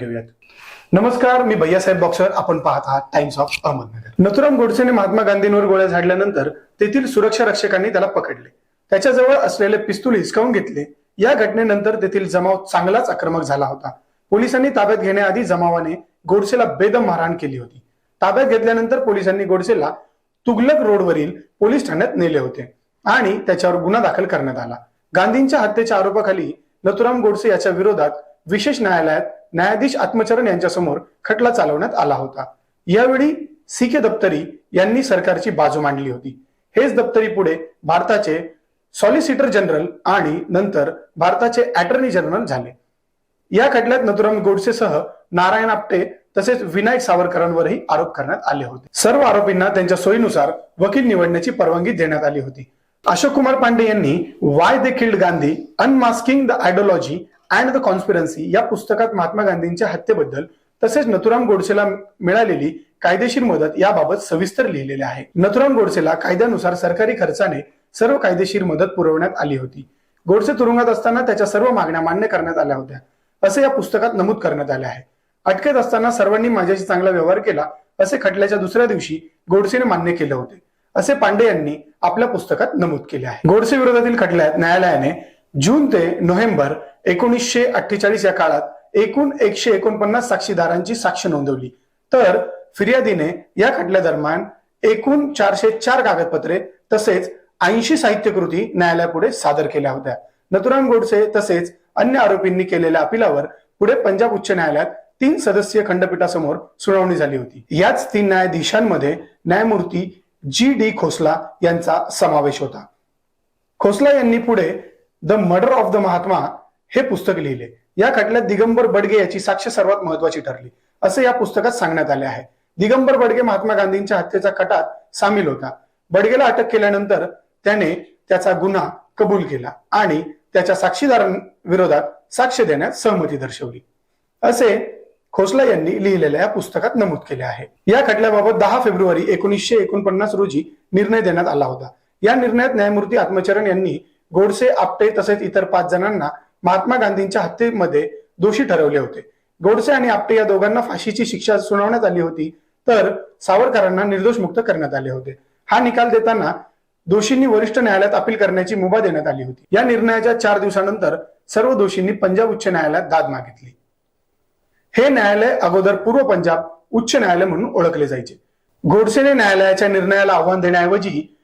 घेऊयात. नमस्कार मी भैयासाहेब बॉक्सर आपण पाहत आहात टाइम्स ऑफ अहमदनगर नथुराम गोडसेने महात्मा गांधींवर गोळ्या झाडल्यानंतर तेथील सुरक्षा रक्षकांनी त्याला पकडले. त्याच्याजवळ असलेले पिस्तूल हिसकावून घेतले. या घटनेनंतर तेथील जमाव चांगलाच आक्रमक झाला होता. पोलिसांनी ताब्यात घेण्याआधी जमावाने गोडसेला बेदम मारहाण केली होती. ताब्यात घेतल्यानंतर पोलिसांनी गोडसेला तुगलक रोडवरील पोलीस ठाण्यात नेले होते आणि त्याच्यावर गुन्हा दाखल करण्यात आला. गांधींच्या हत्येच्या आरोपाखाली नथुराम गोडसे याच्या विरोधात विशेष न्यायालयात न्यायाधीश आत्मचरण यांच्यासमोर खटला चालवण्यात आला होता. यावेळी सी के दप्तरी यांनी सरकारची बाजू मांडली होती. हेच दप्तरी पुढे भारताचे सॉलिसिटर जनरल आणि नंतर भारताचे अटर्नी जनरल झाले. या खटल्यात नथुराम गोडसेसह नारायण आपटे तसेच विनायक सावरकरांवरही आरोप करण्यात आले होते. सर्व आरोपींना त्यांच्या सोयीनुसार वकील निवडण्याची परवानगी देण्यात आली होती. अशोक कुमार पांडे यांनी why they killed Gandhi unmasking the ideology and the conspiracy या पुस्तकात महात्मा गांधींच्या हत्येबद्दल तसेच नथुराम गोडसेला मिळालेली कायदेशीर मदत याबाबत सविस्तर लिहिलेले आहे. नथुराम गोडसेला कायद्यानुसार सरकारी खर्चाने सर्व कायदेशीर मदत पुरवण्यात आली होती. गोडसे तुरुंगात असताना त्याच्या सर्व मागण्या मान्य करण्यात आल्या होत्या. असे या पुस्तकात नमूद करण्यात आले आहे. अटकेत असताना सर्वांनी माझ्याशी चांगला व्यवहार केला असे खटल्याच्या दुसऱ्या दिवशी गोडसेने मान्य केले होते. असे पांडे यांनी आपल्या पुस्तकात नमूद केले आहे. गोडसे विरोधातील खटल्यात न्यायालयाने जून ते नोव्हेंबर एकोणीसशे अठ्ठेचाळीस या काळात एकूण एकशे एकोणपन्नास साक्षीदारांची साक्ष नोंदवली. तर फिर्यादीने या खटल्या दरम्यान एकूण चारशे चार कागदपत्रे तसेच ऐंशी साहित्यकृती न्यायालयापुढे सादर केल्या होत्या. नथुराम गोडसे तसेच अन्य आरोपींनी केलेल्या अपिलावर पुढे पंजाब उच्च न्यायालयात तीन सदस्यीय खंडपीठासमोर सुनावणी झाली होती. याच तीन न्यायाधीशांमध्ये न्यायमूर्ती जी डी खोसला यांचा समावेश होता. खोसला यांनी पुढे the murder of the Mahatma हे पुस्तक लिहिले. या खटल्यात दिगंबर बडगे याची साक्ष सर्वात महत्वाची ठरली असे या पुस्तकात सांगण्यात आले आहे. दिगंबर बडगे महात्मा गांधींच्या हत्येचा कटात सामील होता. बडगेला अटक केल्यानंतर त्याने त्याचा गुन्हा कबूल केला आणि त्याच्या साक्षीदारांविरोधात साक्ष देण्यास सहमती दर्शवली. असे खोसला यांनी लिहिलेल्या या पुस्तकात नमूद केले आहे. या खटल्याबाबत दहा फेब्रुवारी एकोणीसशे एकोणपन्नास रोजी निर्णय देण्यात आला होता. या निर्णयात न्यायमूर्ती आत्मचरण यांनी गोडसे आपटे तसेच इतर पाच जणांना महात्मा गांधींच्या हत्येमध्ये दोषी ठरवले होते. गोडसे आणि आपटे या दोघांना फाशीची शिक्षा सुनावण्यात आली होती तर सावरकरांना निर्दोष मुक्त करण्यात आले होते. हा निकाल देताना दोषींनी वरिष्ठ न्यायालयात अपील करण्याची मुभा देण्यात आली होती. या निर्णयाच्या चार दिवसानंतर सर्व दोषींनी पंजाब उच्च न्यायालयात दाद मागितली. हे न्यायालय अगोदर पूर्व पंजाब उच्च न्यायालय म्हणून ओळखले जायचे. गोडसेने न्यायालयाच्या निर्णयाला आव्हान देण्याऐवजी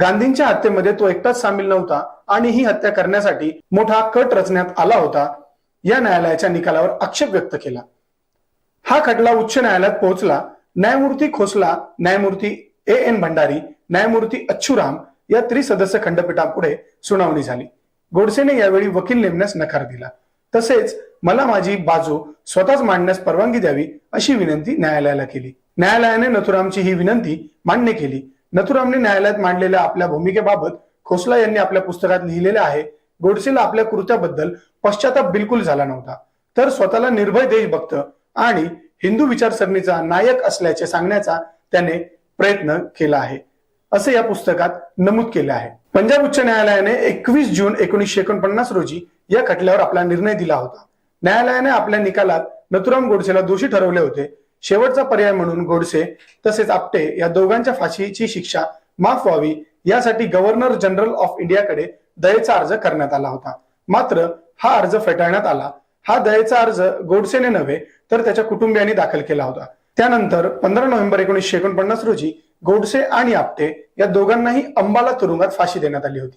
गांधींच्या हत्येमध्ये तो एकटाच सामील नव्हता आणि ही हत्या करण्यासाठी मोठा कट रचण्यात आला होता या न्यायालयाच्या निकालावर आक्षेप व्यक्त केला. हा खटला उच्च न्यायालयात पोहोचला. न्यायमूर्ती खोसला न्यायमूर्ती ए एन भंडारी न्यायमूर्ती अच्छुराम या त्रिसदस्य खंडपीठापुढे सुनावणी झाली. गोडसेने यावेळी वकील नेमण्यास नकार दिला. तसेच मला माझी बाजू स्वतःच मांडण्यास परवानगी द्यावी अशी विनंती न्यायालयाला केली. न्यायालयाने नथुरामची ही विनंती मान्य केली. नथुरामने न्यायालयात मांडलेल्या आपल्या भूमिकेबाबत खोसला यांनी आपल्या पुस्तकात लिहिलेले आहे गोडसेला आपल्या कृत्याबद्दल पश्चाताप बिलकुल झाला नव्हता. तर स्वतःला निर्भय देशभक्त आणि हिंदू विचारसरणीचा नायक असल्याचे सांगण्याचा त्याने प्रयत्न केला आहे. असे या पुस्तकात नमूद केले आहे. पंजाब उच्च न्यायालयाने एकवीस जून एकोणीसशे एकोणपन्नास रोजी या खटल्यावर आपला निर्णय दिला होता. न्यायालयाने आपल्या निकालात नथुराम गोडसेला दोषी ठरवले होते. शेवटचा पर्याय म्हणून गोडसे तसेच आपटे या दोघांच्या फाशीची शिक्षा माफ व्हावी यासाठी गव्हर्नर जनरल ऑफ इंडियाकडे दयेचा अर्ज करण्यात आला होता. मात्र हा अर्ज फेटाळण्यात आला. हा दयेचा अर्ज गोडसेने नव्हे तर त्याच्या कुटुंबियांनी दाखल केला होता. त्यानंतर पंधरा नोव्हेंबर एकोणीसशे एकोणपन्नास रोजी गोडसे आणि आपटे या दोघांनाही अंबाला तुरुंगात फाशी देण्यात आली होती.